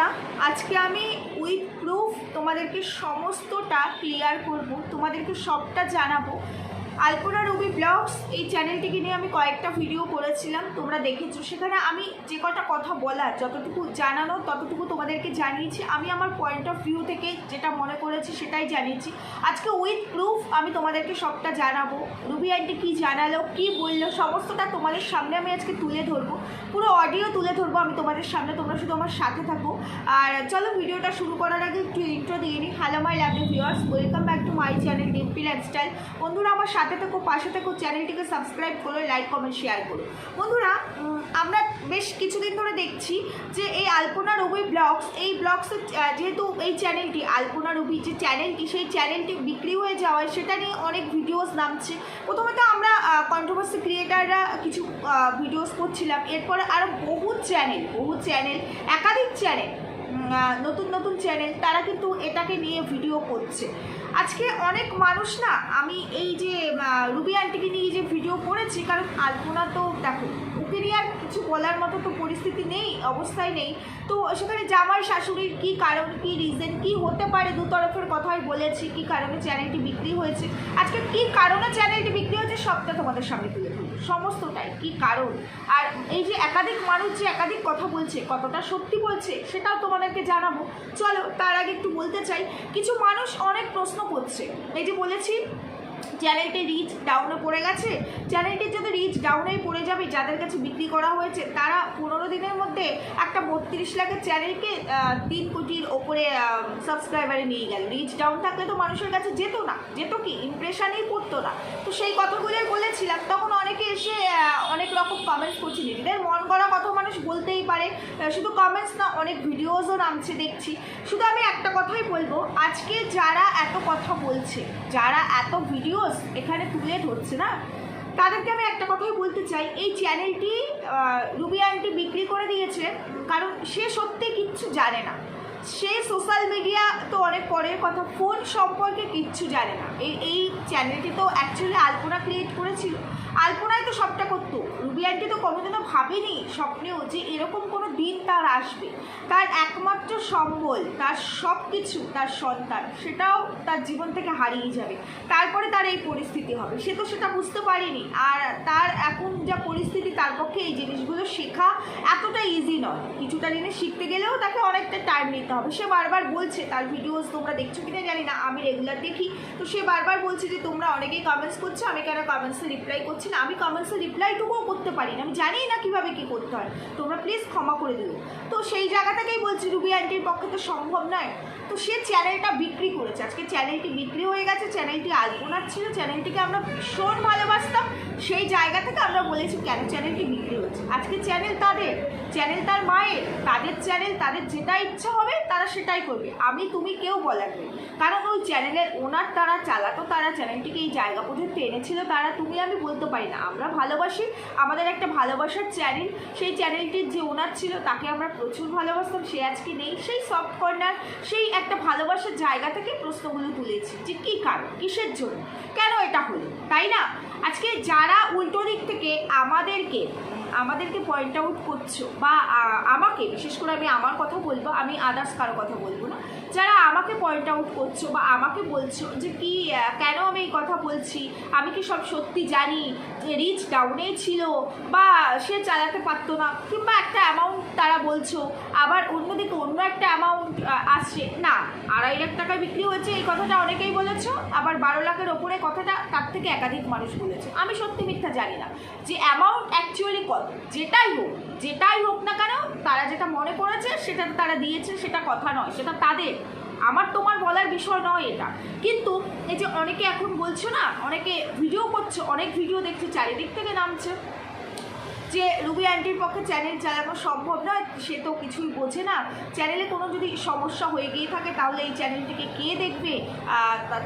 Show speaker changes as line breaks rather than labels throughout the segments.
বন্ধুরা, আজকে আমি উইথ প্রুফ তোমাদেরকে সমস্তটা ক্লিয়ার করব, তোমাদেরকে সবটা জানাব। আলপনা রবি ব্লগস এই চ্যানেলটিকে নিয়ে আমি কয়েকটা ভিডিও করেছিলাম, তোমরা দেখেছ। সেখানে আমি যে কটা কথা বলার, যতটুকু জানানো, ততটুকু তোমাদেরকে জানিয়েছি। আমি আমার পয়েন্ট অফ ভিউ থেকে যেটা মনে করেছি সেটাই জানিয়েছি। আজকে উইথ প্রুফ আমি তোমাদেরকে সবটা জানাব। রুবি আন্টি কী জানালো, কী বলল, সমস্তটা তোমাদের সামনে আমি আজকে তুলে ধরবো। পুরো অডিও তুলে ধরবো, আমি তোমাদের সামনে, তোমরা শুধু আমার সাথে থাকো। আর চলো, ভিডিওটা শুরু করার আগে একটু ইন্ট্রো দিয়ে নিই। Hello my lovely viewers welcome back to my channel Dimpi lifestyle বন্ধুরা, আমার সাথে থাকো, পাশে থাকো, চ্যানেলটিকে সাবস্ক্রাইব করো লাইক কমেন্ট শেয়ার করো। বন্ধুরা আমরা বেশ কিছুদিন ধরে দেখছি যে এই আলপনা রবি ব্লগস এই ব্লগস যেহেতু এই চ্যানেলটি আলপনা রবি যে চ্যানেলটি সেই চ্যানেলটি বিক্রি হয়ে যাওয়ায় সেটা নিয়ে অনেক ভিডিওস নামছে। প্রথমে তো আমরা কন্ট্রোভার্সি ক্রিয়েটাররা কিছু ভিডিওস করছিলাম। এরপরে আরও বহু চ্যানেল বহু চ্যানেল একাধিক চ্যানেল নতুন নতুন চ্যানেল তারা কিন্তু এটাকে নিয়ে ভিডিও করছে। আজকে অনেক মানুষ না, আমি এই যে রুবি আন্টিকে নিয়ে যে ভিডিও করেছি, কারণ আলপনা তো দেখো, ওকে নিয়ে আর কিছু বলার মতো তো পরিস্থিতি নেই অবস্থায় নেই। তো সেখানে জামাই শাশুড়ির কি কারণ, কি রিজন কি হতে পারে দু তরফের কথাই বলেছি, কি কারণে চ্যানেলটি বিক্রি হয়েছে। আজকে কি কারণে চ্যানেলটি বিক্রি হয়েছে সবটা তোমাদের সামনে তুলে সমস্তটাই, কি কারণ? আর এই যে একাধিক মানুষ যে একাধিক কথা বলছে, কতটা সত্যি বলছে, সেটাও তোমাদেরকে জানাব। চলো, তার আগে একটু বলতে চাই, কিছু মানুষ অনেক প্রশ্ন করছে। এই যে বলেছি, চ্যানেলটি রিচ ডাউনে পড়ে গেছে। চ্যানেলটির যদি রিচ ডাউনেই পড়ে যাবে, যাদের কাছে বিক্রি করা হয়েছে, তারা পনেরো দিনের মধ্যে একটা বত্রিশ লাখের চ্যানেলকে তিন কোটির ওপরে সাবস্ক্রাইবারে নিয়ে গেল। রিচ ডাউন থাকলে তো মানুষের কাছে যেত না, যেত কি? ইমপ্রেশনেই পড়তো না। তো সেই কথাগুলোই বলেছিলাম, তখন অনেকে এসে আহ, অনেক রকম কমেন্টস করছে নিজেদের মন করা কথা মানুষ বলতেই পারে। শুধু কমেন্টস না, অনেক ভিডিওসও নামছে দেখছি। শুধু আমি একটা কথাই বলব, আজকে যারা এত কথা বলছে, যারা এত ভিডিওস এখানে তুলে ধরছে না, তাদেরকে আমি একটা কথাই বলতে চাই। এই চ্যানেলটি রুবি আন্টি বিক্রি করে দিয়েছে, কারণ সে সত্যি কিচ্ছু জানে না। সে সোশ্যাল মিডিয়া তো অনেক পরের কথা ফোন সম্পর্কে কিচ্ছু জানে না। এই এই চ্যানেলটি তো অ্যাকচুয়ালি আলপনা ক্রিয়েট করেছিল। আলপনায় তো সবটা করতো। রুবি তো কোনোদিনও ভাবেনি, স্বপ্নেও যে এরকম কোনো দিন তার আসবে। তার একমাত্র সম্বল, তার সব কিছু তার সন্তান, সেটাও তার জীবন থেকে হারিয়ে যাবে। তারপরে তার এই পরিস্থিতি হবে। সে তো সেটা বুঝতে পারেনি। আর তার এখন যা পরিস্থিতি, তার পক্ষে এই জিনিসগুলো শেখা এতটা ইজি নয়। কিছুটা জিনিস শিখতে গেলেও তাকে অনেকটা টাইম নিতে হবে। সে বারবার বলছে, তার ভিডিওস তোমরা দেখছ কিনা জানি না, আমি রেগুলার দেখি। তো সে বারবার বলছে যে, তোমরা অনেকেই কমেন্টস করছ, আমি কেন কমেন্টসে রিপ্লাই করছি না? আমি কমেন্টসে রিপ্লাইটুকুও করতে পারি না আমি জানি না কীভাবে কী করতে হয়। তোমরা প্লিজ ক্ষমা করে দিও। তো সেই জায়গা থেকেই বলছি রুবি আন্টির পক্ষে তো সম্ভব নয়। তো সে চ্যানেলটা বিক্রি করেছে। আজকে চ্যানেলটি বিক্রি হয়ে গেছে চ্যানেলটি আলপনার ছিল চ্যানেলটিকে আমরা ভীষণ ভালোবাসতাম। সেই জায়গা থেকে আমরা বলেছি কেন চ্যানেলটি বিক্রি হচ্ছে। আজকে চ্যানেল তাদের। চ্যানেল তার মায়ের। তাদের চ্যানেল তাদের যেটা ইচ্ছা হবে, তারা সেটাই করবে। আমি, তুমি কেউ বলার নেই। কারণ ওই চ্যানেলের ওনার তারা চালাতো, তারা চ্যানেলটিকে এই জায়গা পর্যন্ত এনেছিল, তারা তুমি, আমি বলতে পারি না। আমরা ভালোবাসি, আমাদের একটা ভালোবাসার চ্যানেল সেই চ্যানেলটির যে ওনার ছিল, তাকে আমরা প্রচুর ভালোবাসতাম। সে আজকে নেই, সেই সফট কর্নার সেই একটা ভালোবাসার জায়গা থেকে প্রশ্নগুলো তুলেছি যে কী কারণ, কিসের জন্য? কেন এটা হলো? তাই না? আজকে যারা উল্টো দিক থেকে আমাদেরকে আমাদেরকে পয়েন্ট আউট করছ বা আমাকে, বিশেষ করে আমি আমার কথা বলব, আমি আদার্স কারও কথা বলব না, যারা আমাকে পয়েন্ট আউট করছ বা আমাকে বলছো যে কি কেন আমি এই কথা বলছি, আমি কি সব সত্যি জানি যে রিচ ডাউনে ছিল বা সে চালাতে পারতো না, কিংবা একটা অ্যামাউন্ট তারা বলছো, আবার অন্যদিকে অন্য একটা অ্যামাউন্ট আসছে, না, আড়াই লাখ টাকায় বিক্রি হয়েছে, এই কথাটা অনেকেই বলেছ, আবার বারো লাখের ওপরে কথাটা তার থেকে একাধিক মানুষ বলেছে, আমি সত্যি মিথ্যা জানি না, যে অ্যামাউন্ট অ্যাকচুয়ালি কত? যেটাই হোক যেটাই হোক না কেন, তারা যেটা মনে করেছে, সেটা তারা দিয়েছে, সেটা কথা নয়, সেটা তাদের। আমার তোমার বলার বিষয় নয় এটা। কিন্তু এই যে অনেকে এখন বলছো না, অনেকে ভিডিও করছে, অনেক ভিডিও দেখছে, চারিদিক থেকে নামছে। যে রুবি আন্টির পক্ষে চ্যানেল চালানো সম্ভব নয়, সে তো কিছুই বোঝে না। চ্যানেলে কোনো যদি সমস্যা হয়ে গিয়ে থাকে, তাহলে এই চ্যানেলটিকে কে দেখবে?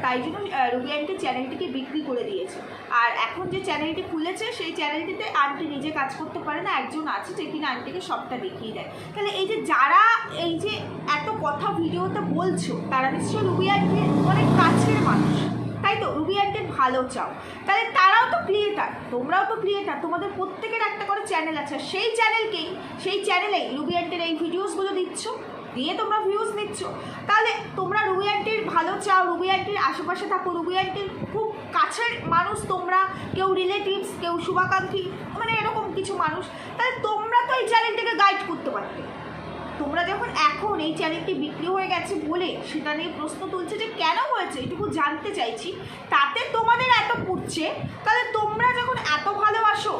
তাই জন্য রুবি আন্টি চ্যানেলটিকে বিক্রি করে দিয়েছে। আর এখন যে চ্যানেলটি খুলেছে, সেই চ্যানেলটিতে আন্টি নিজে কাজ করতে পারে না, একজন আছে যে কিনা আন্টিকে সবটা দেখিয়ে দেয়। তাহলে এই যে যারা এই যে এত কথা ভিডিওতে বলছো, তারা নিশ্চয়ই রুবি আন্টির অনেক কাছের মানুষ। তাই তো রুবি ভালো চাও তাহলে তারাও তো ক্রিয়েটার, তোমরাও তো ক্রিয়েটার, তোমাদের প্রত্যেকের একটা করে চ্যানেল আছে। সেই চ্যানেলকেই, সেই চ্যানেলেই রুবি এই ভিডিওসগুলো দিচ্ছ, দিয়ে তোমরা ভিউজ নিচ্ছ। তাহলে তোমরা রুবি আন্টির ভালো চাও, রুবি আন্টির আশেপাশে থাকো, রুবি আন্টির খুব কাছের মানুষ তোমরা, কেউ রিলেটিভস কেউ শুভাকাঙ্ক্ষী মানে এরকম কিছু মানুষ। তাহলে তোমরা তো এই চ্যানেলটাকে গাইড করতে পারতে তোমরা যখন এখন এই চ্যানেলটি বিক্রি হয়ে গেছে বলে সেটা নিয়ে প্রশ্ন তুলছে যে কেন হয়েছে, এটুকু জানতে চাইছি, তাতে তোমাদের এত পুড়ছে, তাহলে তোমরা যখন এত ভালোবাসো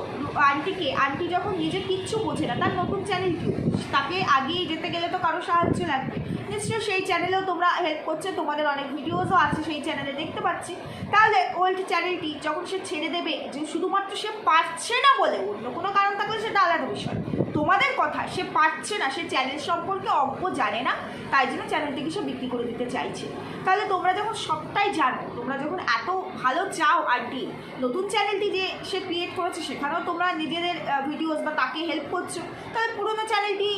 আন্টিকে, আন্টি যখন নিজে কিচ্ছু বোঝে না, তার নতুন চ্যানেল কি? তাকে আগিয়ে যেতে গেলে তো কারও সাহায্য লাগবে। নিশ্চয়ই সেই চ্যানেলেও তোমরা হেল্প করছে, তোমাদের অনেক ভিডিওসও আছে সেই চ্যানেলে দেখতে পাচ্ছি। তাহলে ওল্ড চ্যানেলটি যখন সে ছেড়ে দেবে, যে শুধুমাত্র সে পারছে না বলে, অন্য কোনো কারণ থাকলে সেটা আলাদা বিষয়। তোমাদের কথা, সে পারছে না, সে চ্যানেল সম্পর্কে অজ্ঞ জানে না, তাই জন্য চ্যানেলটিকে সে বিক্রি করে দিতে চাইছে। তাহলে তোমরা যখন সবটাই জানো, তোমরা যখন এত ভালো চাও আর আন্টি নতুন চ্যানেলটি যে সে ক্রিয়েট করেছে, সেখানেও তোমরা নিজেদের ভিডিওস বা তাকে হেল্প করছ, তাহলে পুরোনো চ্যানেলটি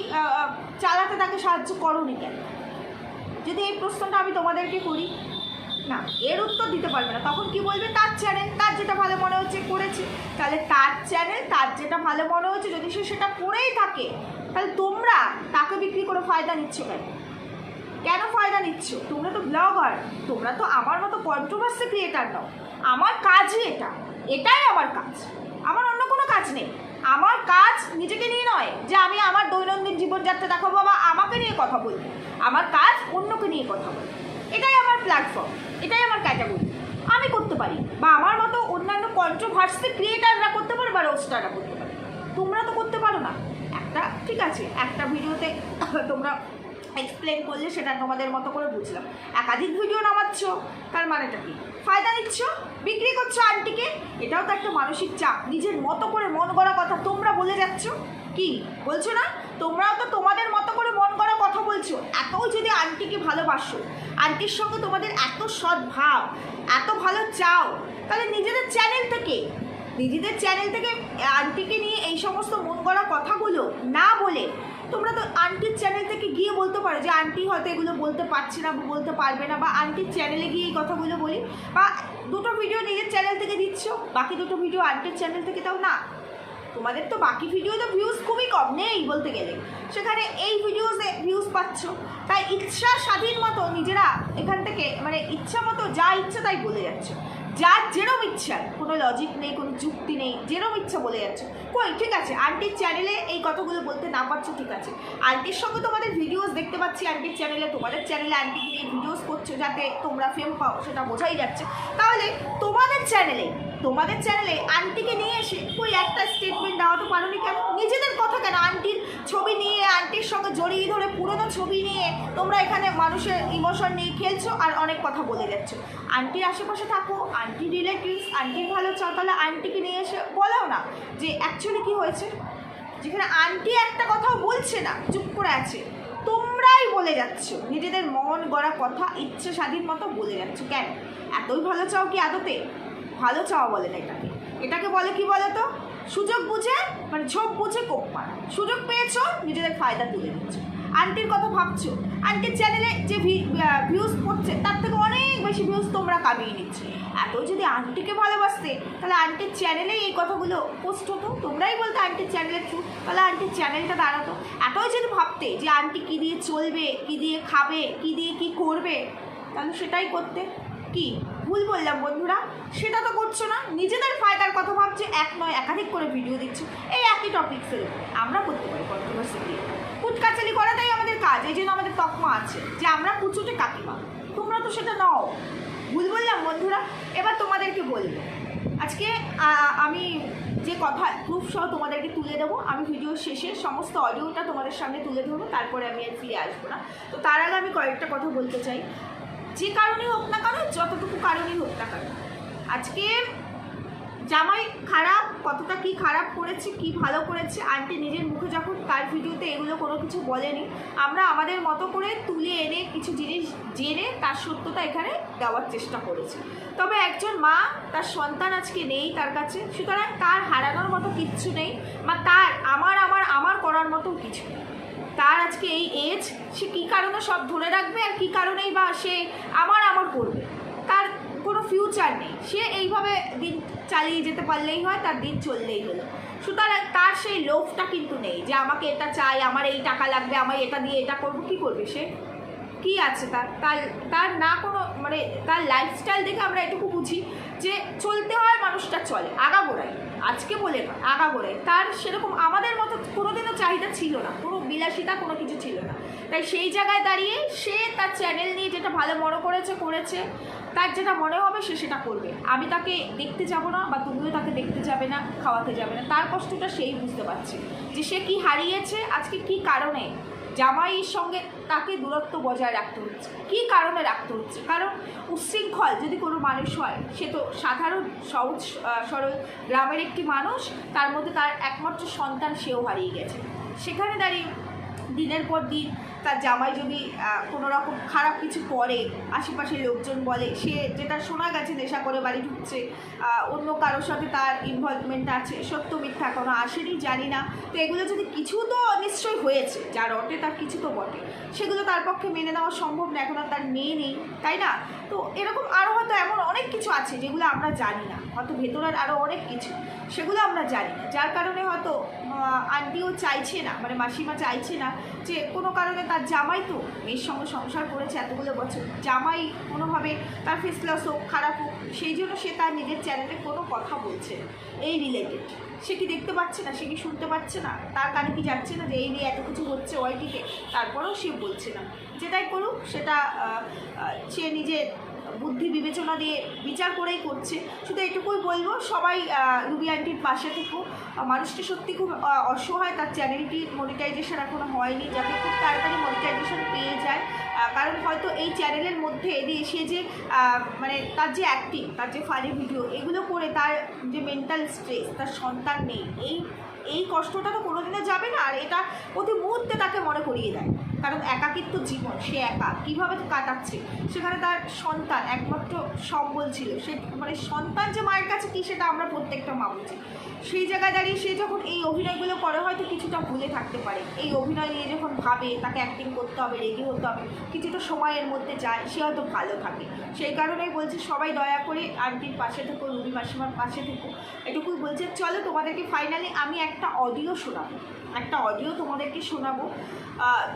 চালাতে তাকে সাহায্য করো নি কেন? যদি এই প্রশ্নটা আমি তোমাদেরকে করি না, এর উত্তর দিতে পারবে না। তখন কি বলবে? তার চ্যানেল তার যেটা ভালো মনে হচ্ছে করেছে। তাহলে তার চ্যানেল তার যেটা ভালো মনে হচ্ছে, যদি সে সেটা করেই থাকে, তাহলে তোমরা তাকে বিক্রি করে ফায়দা নিচ্ছ কেন? কেন ফায়দা নিচ্ছ? তোমরা তো ব্লগার তোমরা তো আমার মতো কন্ট্রোভার্সি ক্রিয়েটার নাও। আমার কাজই এটা। এটাই আমার কাজ। আমার অন্য কোনো কাজ নেই। আমার কাজ নিজেকে নিয়ে নয় যে আমি আমার দৈনন্দিন জীবনযাত্রা দেখাবো বা আমাকে নিয়ে কথা বলব আমার কাজ অন্যকে নিয়ে কথা বলব এটাই আমার প্ল্যাটফর্ম এটাই আমার ক্যাটাগরি আমি করতে পারি, বা আমার মতো অন্যান্য কন্ট্রোভার্সি ক্রিয়েটাররা করতে পারে বা রোস্টাররা করতে পারে। তোমরা তো করতে পারো না। একটা, ঠিক আছে, একটা ভিডিওতে তোমরা এক্সপ্লেন করলে সেটা তোমাদের মতো করে বুঝলাম। একাধিক ভিডিও নামাচ্ছ, তার মানেটা কি? ফায়দা নিচ্ছ, বিক্রি করছ আন্টিকে, এটাও তো একটা মানসিক চাপ। নিজের মতো করে মন গড়া কথা তোমরা বলে যাচ্ছ কি? বলছো না? তোমরাও তো তোমাদের মতো করে মন করা কথা বলছো। এতও যদি আন্টিকে ভালোবাসো, আন্টির সঙ্গে তোমাদের এত সৎ ভাব, এত ভালো চাও, তাহলে নিজেদের চ্যানেল থেকে, নিজেদের চ্যানেল থেকে আন্টিকে নিয়ে এই সমস্ত মন করা কথাগুলো না বলে তোমরা তো আন্টির চ্যানেল থেকে গিয়ে বলতে পারো যে, আন্টি হয়তো এগুলো বলতে পারছে না বলতে পারবে না বা আন্টির চ্যানেলে গিয়ে এই কথাগুলো বলি। বা দুটো ভিডিও নিজের চ্যানেল থেকে দিচ্ছ, বাকি দুটো ভিডিও আন্টির চ্যানেল থেকে তাও না। তোমাদের তো বাকি ভিডিও তো ভিউজ খুবই কম, নেই বলতে গেলে। সেখানে এই ভিডিওতে ভিউজ পাচ্ছ। তাই ইচ্ছা স্বাধীন মতো নিজেরা এখান থেকে মানে ইচ্ছা মতো যা ইচ্ছা তাই বলে যাচ্ছে। যার যেরম ইচ্ছা, কোনো লজিক নেই, কোনো যুক্তি নেই, যেরম ইচ্ছা বলে যাচ্ছে। কই, ঠিক আছে আন্টির চ্যানেলে এই কথাগুলো বলতে না পারছ, ঠিক আছে। আন্টির সঙ্গে তোমাদের ভিডিওস দেখতে পাচ্ছি আন্টির চ্যানেলে তোমাদের চ্যানেলে আন্টিকে নিয়ে ভিডিওস করছ যাতে তোমরা ফেম পাও, সেটা বোঝাই যাচ্ছে। তাহলে তোমাদের চ্যানেলে তোমাদের চ্যানেলে আন্টিকে নিয়ে এসে ওই একটা স্টেটমেন্ট দেওয়া তো পারোনি কেন? নিজেদের কথা কেন? আন্টির ছবি নিয়ে আন্টির সঙ্গে জড়িয়ে ধরে পুরোনো ছবি নিয়ে তোমরা এখানে মানুষের ইমোশন নিয়ে খেলছো আর অনেক কথা বলে যাচ্ছ। আন্টির আশেপাশে থাকো আন্টি রিলেটিভস আন্টির ভালো চাও তাহলে আন্টিকে নিয়ে এসে বলো না যে অ্যাকচুয়ালি কি হয়েছে? যেখানে আন্টি একটা কথাও বলছে না, চুপ করে আছে। তোমরাই বলে যাচ্ছ, নিজেদের মন, গড়া কথা, ইচ্ছে, স্বাধীন মতো বলে যাচ্ছ। কেন? এতই ভালো চাও কি আদতে? ভালো চাওয়া বলে না এটাকে। এটাকে বলে কি বলে তো সুযোগ বুঝে মানে ঝোপ বুঝে কোপ মারা। সুযোগ পেয়েছ, নিজেদের ফায়দা তুলে নিচ্ছ। আন্টির কথা ভাবছ? আন্টির চ্যানেলে যে ভিউজ পড়ছে, তার থেকে অনেক বেশি ভিউজ তোমরা কামিয়ে নিচ্ছ। এত যদি আন্টিকে ভালোবাসতে, তাহলে আন্টির চ্যানেলেই এই কথাগুলো পোস্ট হতো? তোমরাই বলতে আন্টির চ্যানেলের থ্রু তাহলে আন্টির চ্যানেলটা দাঁড়াতো। এতই যদি ভাবতে যে আন্টি কী দিয়ে চলবে, কী দিয়ে খাবে, কী দিয়ে কী করবে, তাহলে সেটাই করতে। কি? ভুল বললাম বন্ধুরা। সেটা তো করছ না। নিজেদের ফায়দার কথা ভাবছে। এক নয়, একাধিক করে ভিডিও দিচ্ছে এই একই টপিক্সের আমরা করতে পারি কন্ট্রোভার্সি দিয়ে কুটকাচালি করাটাই আমাদের কাজ, এই জন্য আমাদের তকমা আছে যে আমরা কুচুটে কাকিমা। তোমরা তো সেটা নাও। ভুল বললাম, বন্ধুরা? এবার তোমাদেরকে বলব আজকে আমি যে কথা প্রুফ সহ তোমাদেরকে তুলে দেবো, আমি ভিডিও শেষে সমস্ত অডিওটা তোমাদের সামনে তুলে ধরবো, তারপরে আমি আর ফিরে আসব না। তো তার আগে আমি কয়েকটা কথা বলতে চাই। যে কারণেই হোক না কেন, যতটুকু কারণেই হোক না কেন, আজকে জামাই খারাপ, কতটা কি খারাপ করেছে, কি ভালো করেছে, আন্টি নিজের মুখে যখন তার ভিডিওতে এগুলো কোনো কিছু বলেনি, আমরা আমাদের মতো করে তুলে এনে কিছু জিনিস জেনে তার সত্যতা এখানে দেওয়ার চেষ্টা করেছি। তবে একজন মা, তার সন্তান আজকে নেই তার কাছে, সুতরাং তার হারানোর মতো কিচ্ছু নেই, বা তার আমার আমার আমার করার মতো কিছু নেই। তার আজকে এই এজ সে কী কারণে সব ধরে রাখবে আর কী কারণেই বা সে আমার আমার করবে? তার কোনো ফিউচার নেই। সে এইভাবে দিন চালিয়ে যেতে পারলেই হয়, তার দিন চললেই হলো। সুতরাং তার সেই লোভটা কিন্তু নেই যে আমাকে এটা চাই, আমার এই টাকা লাগবে আমার এটা দিয়ে এটা করব, কী করবে সে? কি আছে তার? তার তার না কোনো মানে তার লাইফস্টাইল দেখে আমরা এটুকু বুঝি যে চলতে হয়, মানুষটা চলে। আগাগোড়াই। আজকে বলে নয় আগাগোড়াই। তার সেরকম আমাদের মতো কোনোদিনও চাহিদা ছিল না, কোনো বিলাসিতা কোনো কিছু ছিল না। তাই সেই জায়গায় দাঁড়িয়ে সে তার চ্যানেল নিয়ে যেটা ভালো মনে করেছে করেছে তার যেটা মনে হবে সে সেটা করবে। আমি তাকে দেখতে যাব না বা তুমিও তাকে দেখতে যাবে না, খাওয়াতে যাবে না। তার কষ্টটা সেই বুঝতে পারছে যে সে কি হারিয়েছে, আজকে কি কারণে জামাইয়ের সঙ্গে তাকে দূরত্ব বজায় রাখতে হচ্ছে, কী কারণে রাখতে হচ্ছে? কারণ উচ্ছৃঙ্খল যদি কোনো মানুষ হয়, সে তো সাধারণ, সহজ সরল, গ্রামের একটি মানুষ, তার মধ্যে তার একমাত্র সন্তান সেও হারিয়ে গেছে। সেখানে দাঁড়িয়ে দিনের পর দিন তার জামাই যদি কোনো রকম খারাপ কিছু করে, আশেপাশের লোকজন বলে, সে যেটা শোনা গেছে নেশা করে বাড়ি ঢুকছে অন্য কারোর সাথে তার ইনভলভমেন্ট আছে, সত্য মিথ্যা কোনো আসেনি, জানি না। তো এগুলো যদি কিছু তো নিশ্চয়ই হয়েছে, যার রটে তার কিছু তো বটে। সেগুলো তার পক্ষে মেনে নেওয়া সম্ভব না, এখন আর তার মেয়ে নেই, তাই না? তো এরকম আরও হয়তো এমন অনেক কিছু আছে যেগুলো আমরা জানি না। হয়তো ভেতরের আরও অনেক কিছু, সেগুলো আমরা জানি না। যার কারণে হয়তো আন্টিও চাইছে না মানে মাসিমা চাইছে না যে কোনো কারণে তার জামাই তো মেয়ের সঙ্গে সংসার করেছে এতগুলো বছর। জামাই কোনোভাবে তার ফেস লস হোক, খারাপ হোক, সেই জন্য সে তার নিজের চ্যানেলে কোনো কথা বলছে এই রিলেটেড সে কি দেখতে পাচ্ছে না? সে কি শুনতে পাচ্ছে না? তার কানে কি যাচ্ছে না যে এই নিয়ে এত কিছু হচ্ছে ওয়াইটিকে তারপরেও সে বলছে না। যেটাই করুক, সেটা সে নিজের বুদ্ধি বিবেচনা দিয়ে বিচার করেই করছে। শুধু এটুকুই বলব, সবাই রুবি আন্টির পাশে থেকো। মানুষটি সত্যি খুব অসহায়, তার চ্যানেলটি মনিটাইজেশন এখনও হয়নি। যাতে খুব তাড়াতাড়ি মনিটাইজেশন পেয়ে যায়। কারণ হয়তো এই চ্যানেলের মধ্যে দিয়ে সে যে মানে তার যে অ্যাক্টিং তার যে ফানি ভিডিও এগুলো করে তার যে মেন্টাল স্ট্রেস তার সন্তান নেই। এই এই কষ্টটা তো কোনোদিনও যাবে না। আর এটা প্রতি মুহূর্তে তাকে মনে করিয়ে দেয়। কারণ একাকিত্ব জীবন, সে একা। কীভাবে কাটাচ্ছে? সেখানে তার সন্তান একমাত্র সম্বল ছিল। সে মানে সন্তান যে মায়ের কাছে কী সেটা আমরা প্রত্যেকটা মা বুঝি সেই জায়গায় দাঁড়িয়ে সে যখন এই অভিনয়গুলো করে হয়তো কিছুটা ভুলে থাকতে পারে। এই অভিনয় নিয়ে যখন ভাবে, তাকে অ্যাক্টিং করতে হবে রেডি হতে হবে, কিছুটা সময়ের মধ্যে যায়, সে হয়তো ভালো থাকে। সেই কারণেই বলছি, সবাই দয়া করে আন্টির পাশে থেকো, রুবি মাসিমার পাশে থেকো। এটুকুই বলছে, চলো তোমাদেরকে ফাইনালি আমি একটা অডিও শোনাবো। একটা অডিও তোমাদেরকে শোনাবো।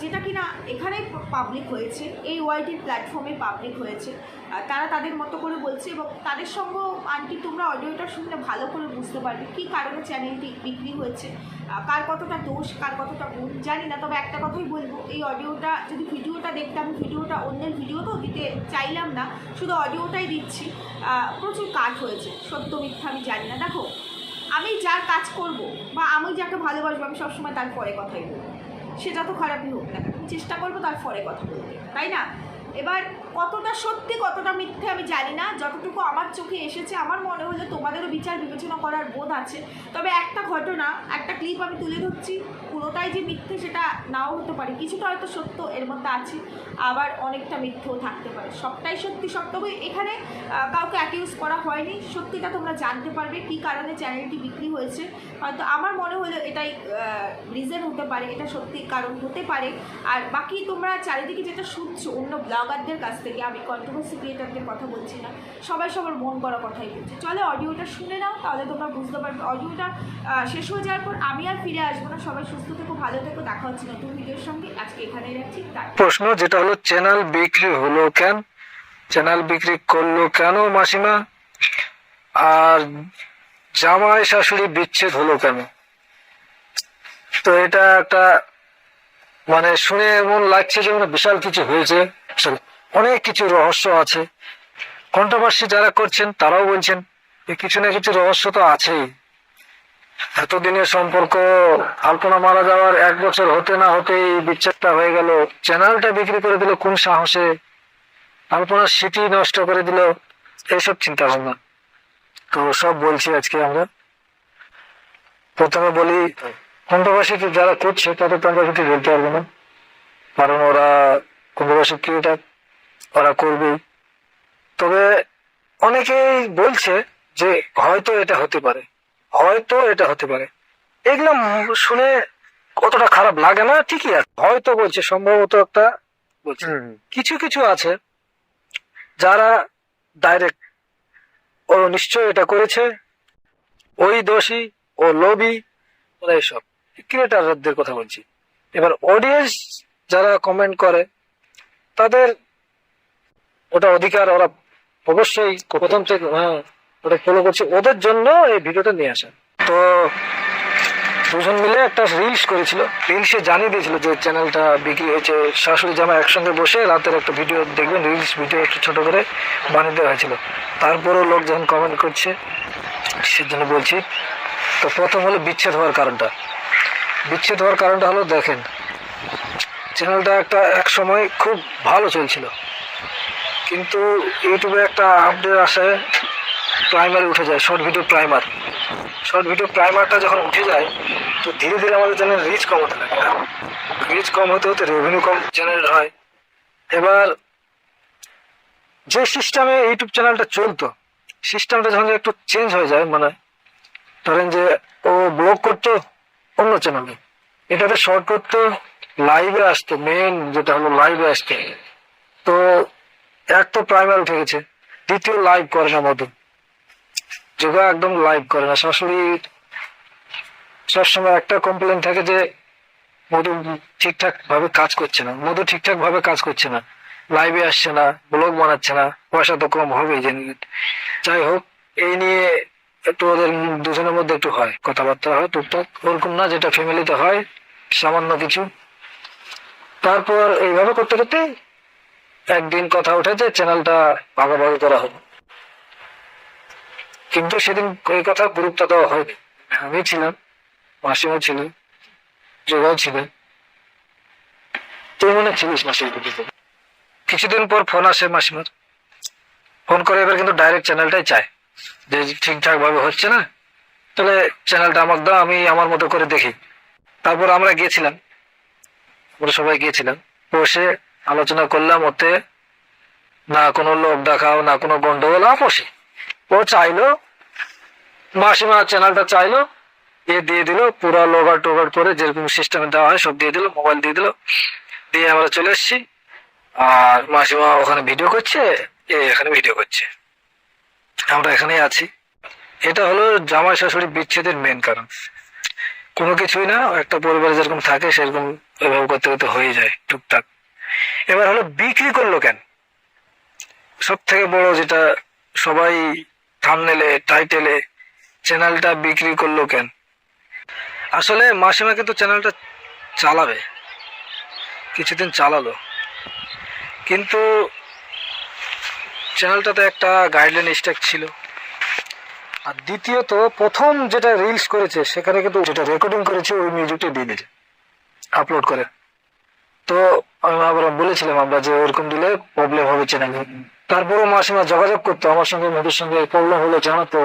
যেটা কিনা এখানে পাবলিক হয়েছে, এই ওয়াইটির প্ল্যাটফর্মে পাবলিক হয়েছে। তারা তাদের মতো করে বলছে এবং তাদের সঙ্গেও আন্টি তোমরা অডিওটা শুনলে ভালো করে বুঝতে পারবে কী কারণে চ্যানেলটি বিক্রি হয়েছে কার কতটা দোষ, কার কতটা গুণ, জানি না, তবে একটা কথাই বলব, এই অডিওটা যদি ভিডিওটা দেখতাম, ভিডিওটা অন্যের ভিডিও তো দিতে চাইলাম না, শুধু অডিওটাই দিচ্ছি। প্রচুর কাজ হয়েছে, সত্য মিথ্যা আমি জানি না। দেখো আমি যার কাজ করব বা আমি যাকে ভালোবাসবো, আমি সবসময় তার পরে কথাই বলব। সেটা তো খারাপই হোক না আমি চেষ্টা করব তার পরে কথা বলতে, তাই না? এবার কতটা সত্যি, কতটা মিথ্যে আমি জানি না। যতটুকু আমার চোখে এসেছে, আমার মনে হলো তোমাদেরও বিচার বিবেচনা করার বোধ আছে। তবে একটা ঘটনা, একটা ক্লিপ আমি তুলে ধরছি। পুরোটাই যে মিথ্যে সেটা নাও হতে পারে। কিছুটা হয়তো সত্য এর মধ্যে আছে, আবার অনেকটা মিথ্যেও থাকতে পারে। সবটাই সত্যি, সব তবে এখানে কাউকে অ্যাকিউজ করা হয়নি। সত্যিটা তোমরা জানতে পারবে কী কারণে চ্যানেলটি বিক্রি হয়েছে। হয়তো আমার মনে হলো এটাই রিজন হতে পারে, এটা সত্যি কারণ হতে পারে। আর বাকি তোমরা চারিদিকে যেটা শুনছো, অন্য ব্লগারদের কাছ থেকে, আমি কন্ট্রোভার্সি ক্রিয়েটারদের কথা বলছি না, সবাই সবার মন করা কথাই বলছে। চলে অডিওটা শুনে নাও, তাহলে তোমরা বুঝতে পারবে। অডিওটা শেষ হয়ে যাওয়ার পর আমি আর ফিরে আসব না, সবাই সুস্থ
প্রশ্ন যেটা হলো, চ্যানেল বিক্রি হলো কেন? চ্যানেল বিক্রি করল কেন মাসিমা? আর জামাই শাশুড়ি বিচ্ছেদ হলো কেন? তো এটা একটা মানে শুনে এমন লাগছে যে মানে বিশাল কিছু হয়েছে। অনেক কিছু রহস্য আছে। কন্ট্রোভার্সি যারা করছেন, তারাও বলছেন কিছু না কিছু রহস্য তো আছেই। এতদিনের সম্পর্ক, আলপনা মারা যাওয়ার এক বছর হতে না হতেই বিচ্ছেদটা হয়ে গেল। চ্যানেলটা বিক্রি করে দিল কোন সাহসে? আলপনার স্মৃতি নষ্ট করে দিল। এইসব চিন্তা ভাবনা তো সব বলছি আজকে আমরা। প্রথমে বলি কন্ট্রোভার্সি যারা করছে, তাদের তো আমরা কিছু বলতে পারব না। কারণ ওরা কন্ট্রোভার্সি ক্রিয়েটার ওরা করবেই। তবে অনেকেই বলছে যে হয়তো এটা হতে পারে। হয়তো এটা হতে পারে। এগুলো শুনে কতটা খারাপ লাগে না ঠিকই আছে। হয়তো বলছে সম্ভবত একটা বলছে। কিছু কিছু আছে যারা ডাইরেক্ট ও নিশ্চয় এটা করেছে। ওই দোষী ও লোভী ওরা এইসব ক্রিয়েটারদের কথা বলছি। এবার অডিয়েন্স যারা কমেন্ট করে তাদের ওটা অধিকার ওরা অবশ্যই প্রথম থেকে হ্যাঁ। ওটা ফলো করছে। ওদের জন্য এই ভিডিওটা নিয়ে আসা। তো দুজন মিলে একটা রিলস করেছিল। রিলসে জানিয়ে দিয়েছিল যে চ্যানেলটা বিক্রি হয়েছে শাশুড়ি জামা একসঙ্গে বসে রাতের একটা ভিডিও দেখবেন রিলস ভিডিও একটু ছোট করে বানিয়ে দেওয়া হয়েছিল। তারপরেও লোক যখন কমেন্ট করছে সেজন্য বলছি, তো প্রথম হলো বিচ্ছেদ হওয়ার কারণটা। বিচ্ছেদ হওয়ার কারণটা হলো, দেখেন চ্যানেলটা একটা এক সময় খুব ভালো চলছিল। কিন্তু ইউটিউবে একটা আপডেট আসে প্রাইমারি উঠে যায় short video primer short video প্রাইমারটা যখন উঠে যায়, তো ধীরে ধীরে আমাদের চ্যানেল রিচ কম হতে লাগে রিচ কম হতে হতে রেভিনিউ কম জেনারেট হয়। এবার, যে সিস্টেমে ইউটিউব চ্যানেলটা চলতো সিস্টেমটা যখন একটু চেঞ্জ হয়ে যায় মানে ধরেন যে ও ব্লগ করতো অন্য চ্যানেলে এটাতে শর্ট করতো লাইভে আসতো মেন যেটা হলো লাইভে আসতো। তো, এক তো প্রাইমার উঠে গেছে, দ্বিতীয় লাইভ করে না মধু। যোগা একদম লাইভ করে না। সরাসরি সবসময় একটা কমপ্লেন থাকে যে, মধু ঠিকঠাক ভাবে কাজ করছে না। মধু ঠিকঠাক ভাবে কাজ করছে না। লাইভে আসছে না ব্লগ বানাচ্ছে না, পয়সা তো কম হবে যাই হোক, এই নিয়ে একটু ওদের দুজনের মধ্যে একটু হয় কথাবার্তা। হয় টুকটাক ওরকম না যেটা ফ্যামিলিতে হয়, সামান্য কিছু। তারপর এইভাবে করতে করতে একদিন কথা উঠেছে চ্যানেলটা ভাগাভাগি করা হবে কিন্তু সেদিন ওই কথা গুরুত্ব দেওয়া হয়নি। আমি ছিলাম, মাসিমা ছিল যোগাও ছিল তুই মনে ছিলিস মাসির দিকে কিছুদিন পর ফোন আসে মাসিমার। ফোন করে এবার কিন্তু ডাইরেক্ট চ্যানেলটাই চায়। যে ঠিকঠাক ভাবে হচ্ছে না, তাহলে চ্যানেলটা আমাকে দাও, আমি আমার মতো করে দেখি। তারপর আমরা গিয়েছিলাম। আমরা সবাই গিয়েছিলাম। বসে আলোচনা করলাম, ওতে না কোনো লোক দেখাও, না কোনো গন্ডগোল আপোষে ও চাইলো। মাসিমা চ্যানেলটা চাইলো। এ দিয়ে দিল, পুরো লোগার টোগার করে যেরকম সিস্টেমে দেওয়া হয় সব দিয়ে দিল মোবাইল দিয়ে দিল। দিয়ে আমরা চলে এসেছি আর মাসিমা ওখানে ভিডিও করছে, এ এখানে ভিডিও করছে। আমরা এখানেই আছি। এটা হলো জামাই শাশুড়ি বিচ্ছেদের মেন কারণ। কোনো কিছুই না, একটা পরিবারে যেরকম থাকে সেরকম ওইভাবে করতে করতে হয়ে যায় টুকটাক। এবার হলো বিক্রি করল কেন? সব থেকে বড় যেটা সবাই থামনেলে টাইটেলে চ্যানেলটা বিক্রি করল কেন? আসলে মাসিমা কিন্তু চ্যানেলটা চালাবে, কিছুদিন চালালো। কিন্তু চ্যানেলটাতে একটা গাইডলাইন স্ট্যাক ছিল। আর দ্বিতীয়ত, প্রথম যেটা রিলস করেছে, সেখানে কিন্তু যেটা রেকর্ডিং করেছে, ওই মিউজিকটা দিয়ে দিয়েছে আপলোড করে। তো আমি আবার বলেছিলাম আমরা যে ওরকম দিলে প্রবলেম হবে চ্যানেলে তারপরও মাসিমা যোগাযোগ করতো, আমার সঙ্গে মধুর সঙ্গে প্রবলেম হলো জানাতো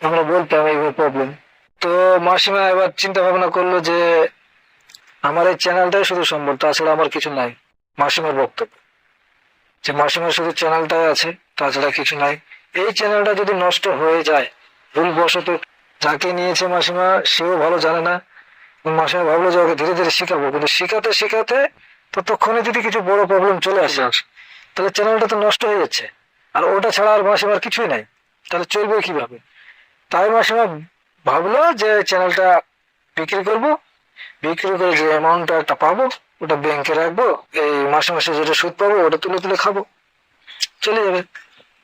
আমরা বলতাম এইভাবে প্রবলেম তো মাসিমা এবার চিন্তা ভাবনা করল যে, আমার এই চ্যানেলটাই শুধু সম্ভব তাছাড়া আমার কিছু নাই, মাসিমার বক্তব্য। যে মাসিমার শুধু চ্যানেলটাই আছে, তাছাড়া কিছু নাই। এই চ্যানেলটা যদি নষ্ট হয়ে যায়, ভুলবশত যাকে নিয়েছে মাসিমা, সেও ভালো জানে না। মাসিমা ভাবলো যে ওকে ধীরে ধীরে শেখাবো, কিন্তু শেখাতে শেখাতে ততক্ষণে যদি কিছু বড় প্রবলেম চলে আসে তাহলে চ্যানেলটা তো নষ্ট হয়ে যাচ্ছে। আর ওটা ছাড়া আর মাসিমার কিছুই নাই। তাহলে চলবে কীভাবে? তাই মাসিমা ভাবলো যে চ্যানেলটা বিক্রি করব। বিক্রি করে যে অ্যামাউন্টটা একটা পাবো, ওটা ব্যাংকে রাখব। এই মাসে মাসে যেটা সুদ পাবো, ওটা তুলে তুলে খাব। চলে যাবে।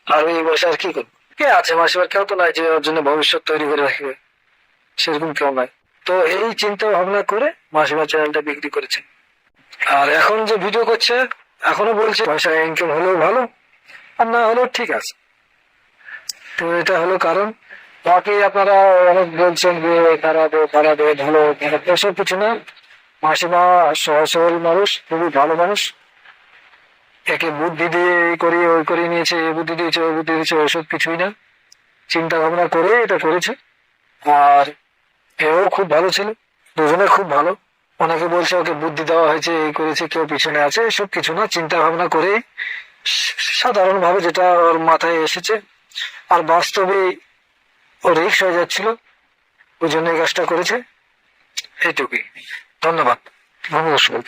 আর এই বয়সে আর কি করব? কে আছে মাসিমার কেউ তো নাই যে ওর জন্য ভবিষ্যৎ তৈরি করে রাখবে। সেরকম কেউ নাই। তো এই চিন্তা ভাবনা করে মাসিমা চ্যানেলটা বিক্রি করেছে। আর এখন যে ভিডিও করছে এখনও বলছে, পয়সা ইনকাম হলেও ভালো, আর না হলেও ঠিক আছে। তো এটা হলো কারণ। বাকি আপনারা অনেক বলছেন যে খারাপ খারাপ ভালো খারাপ এসব কিছু না। মাসিমা সহজ সরল মানুষ, খুবই ভালো মানুষ। একে বুদ্ধি দিয়ে এই করি ওই করে নিয়েছে এই বুদ্ধি দিয়েছে ওই বুদ্ধি দিয়েছে ওইসব কিছুই না। চিন্তা ভাবনা করে এটা করেছে। আর এও খুব ভালো ছিল, দুজনে খুব ভালো। অনেকে বলছে, ওকে বুদ্ধি দেওয়া হয়েছে, এই করেছে, কেউ পিছনে আছে। এসব কিছু না চিন্তা ভাবনা করে সাধারণ ভাবে যেটা ওর মাথায় এসেছে, আর বাস্তবে ও রিক্স হয়ে যাচ্ছিল, ওই জন্য এই কাজটা করেছে। এইটুকুই। ধন্যবাদ। নমস্কার